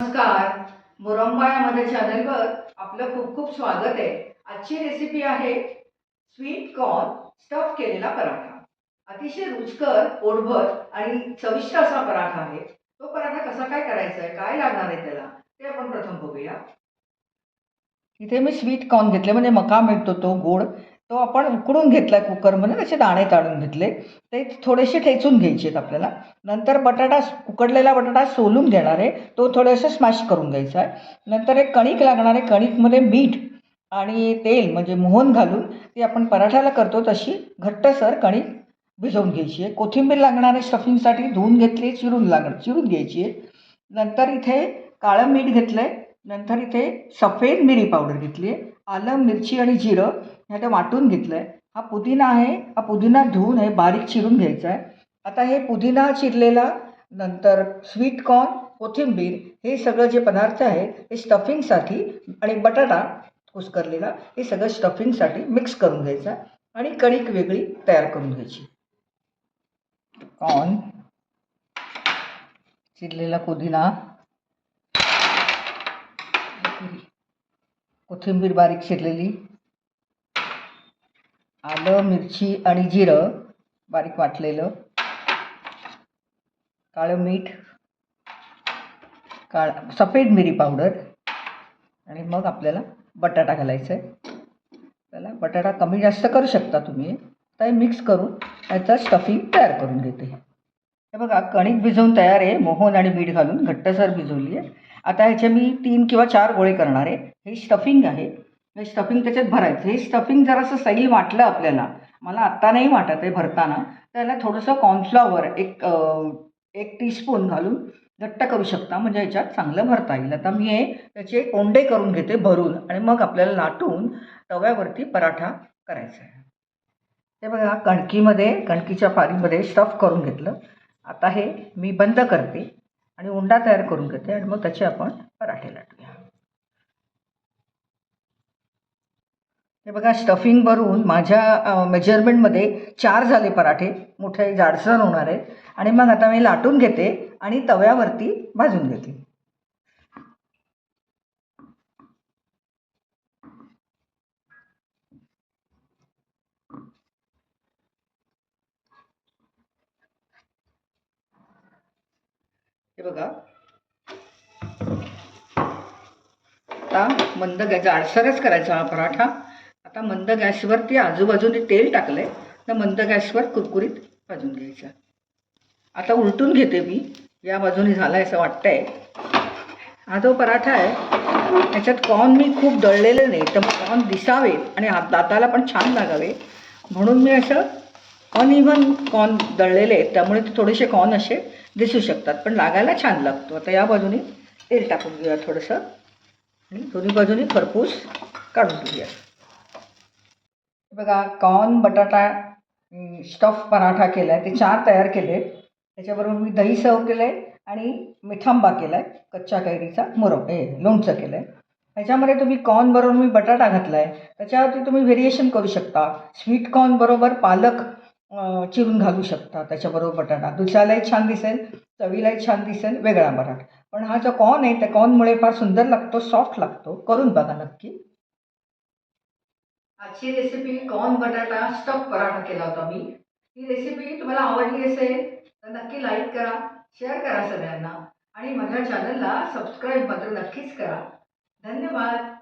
नमस्कार. मुरंबा या माझ्या चॅनलवर आपलं खूप खूप स्वागत आहे. आजची रेसिपी आहे स्वीट कॉर्न स्टफ केलेला पराठा. अतिशय रुचकर पोटभर आणि चविष्ट असा पराठा आहे. तो पराठा कसा काय करायचा आहे काय लागणार आहे त्याला ते आपण प्रथम बघूया. इथे मी स्वीट कॉर्न घेतले म्हणजे मका मिळतो तो गोड. तो आपण उकडून घेतला कुकरमध्ये त्याचे दाणे काढून घेतले. ते थोडेसे ठेचून घ्यायचे आहेत आपल्याला. नंतर बटाटा उकडलेला बटाटा सोलून घेणार आहे. तो थोडेसे स्मॅश करून घ्यायचा आहे. नंतर एक कणिक लागणार आहे. कणिकमध्ये मीठ आणि तेल म्हणजे मोहन घालून ती आपण पराठ्याला करतो तशी घट्टसर कणिक भिजवून घ्यायची आहे. कोथिंबीर लागणार आहे स्टफिंगसाठी धुवून घेतली चिरून लागण चिरून घ्यायची आहे. नंतर इथे काळं मीठ घेतलं आहे नंतर इथे सफेद मिरी पावडर घेतली आहे. आलं मिरची आणि जिरं ह्या ते वाटून घेतलं आहे हा पुदिना आहे. हा पुदिना धुवून हे बारीक चिरून घ्यायचा आहे आता हे पुदिना चिरलेला नंतर स्वीट कॉर्न कोथिंबीर हे सगळं जे पदार्थ आहे हे स्टफिंगसाठी आणि बटाटा कुसकरलेला हे सगळं स्टफिंगसाठी मिक्स करून घ्यायचा आणि कणिक वेगळी तयार करून घ्यायची. कॉर्न चिरलेला पुदिना. कोथिंबीर बारीक चिरलेली. आलं मिरची आणि जिरं बारीक वाटलेलं. काळं मीठ. काळ सफेद मिरी पावडर. आणि मग आपल्याला बटाटा घालायचा आहे त्याला बटाटा कमी जास्त करू शकता तुम्ही. तर मिक्स करून त्याचं स्टफिंग तयार करून घेते. हे बघा कणिक भिजवून तयार आहे. मोहन आणि मीठ घालून घट्टसर भिजवली आहे आता ह्याचे मी तीन किंवा चार गोळे करणार आहे. हे स्टफिंग आहे. हे स्टफिंग त्याच्यात भरायचं. हे स्टफिंग जरासं सही वाटलं आपल्याला. मला आत्ता नाही वाटत आहे भरताना. त्याला थोडंसं कॉर्नफ्लॉवर एक एक टीस्पून घालून घट्ट करू शकता. म्हणजे याच्यात चांगलं भरता येईल. आता मी हे त्याचे कोंडे करून घेते भरून. आणि मग आपल्याला लाटून तव्यावरती पराठा करायचा आहे. ते बघा कणकीमध्ये कणकीच्या पारीमध्ये स्टफ करून घेतलं. आता हे मी बंद करते. आणि उंडा तयार करून घेते आणि मग त्याचे आपण पराठे लाटूया हे बघा स्टफिंग भरून माझ्या मेजरमेंटमध्ये चार झाले पराठे. मोठे जाडसर होणार आहेत. आणि मग आता मी लाटून घेते आणि तव्यावरती भाजून घेते. हे बघा. आता मंद गॅस जाडसरच करायचा हा पराठा. आता मंद गॅसवरती आजूबाजूने तेल टाकलंय तर मंद गॅसवर कुरकुरीत भाजून घ्यायचा. आता उलटून घेते मी या बाजूने झालाय असं वाटतंय. हा जो पराठा आहे त्याच्यात कॉर्न मी खूप दळलेले नाही तर मग कॉर्न दिसावे आणि हात दाताला पण छान लागावे. म्हणून मी असं अनइव्हन कॉर्न दळलेले आहेत त्यामुळे ते थोडेसे कॉर्न असे दिसू शकतात पण लागायला छान लागतो. आता या बाजूने तेल टाकून घेऊया थोडंसं आणि दोन्ही बाजूने खरपूस काढून घेऊया. बघा कॉर्न बटाटा स्टफ पराठा केला आहे ते चार तयार केले त्याच्याबरोबर मी दही सर्व केलं आहे आणि मिठांबा केला आहे कच्च्या कैरीचा मुरव हे लोणचं केलं आहे ह्याच्यामध्ये तुम्ही कॉर्न बरोबर मी बटाटा घातला आहे त्याच्यावरती तुम्ही व्हेरिएशन करू शकता. स्वीट कॉर्न बरोबर पालक चिरून घालू शकता त्याच्याबरोबर बटाटा. दिसायलाही छान दिसेल चवीलाही छान दिसेल वेगळा पराठा पण हा जो कॉर्न आहे त्या कॉर्नमुळे फार सुंदर लागतो सॉफ्ट लागतो. करून बघा नक्की. आजची रेसिपी कॉर्न बटाटा स्टफ पराठा केला होता मी. ही रेसिपी तुम्हाला आवडली असेल तर नक्की लाईक करा शेअर करा सगळ्यांना. आणि माझ्या चॅनलला सबस्क्राईब मात्र नक्कीच करा. धन्यवाद.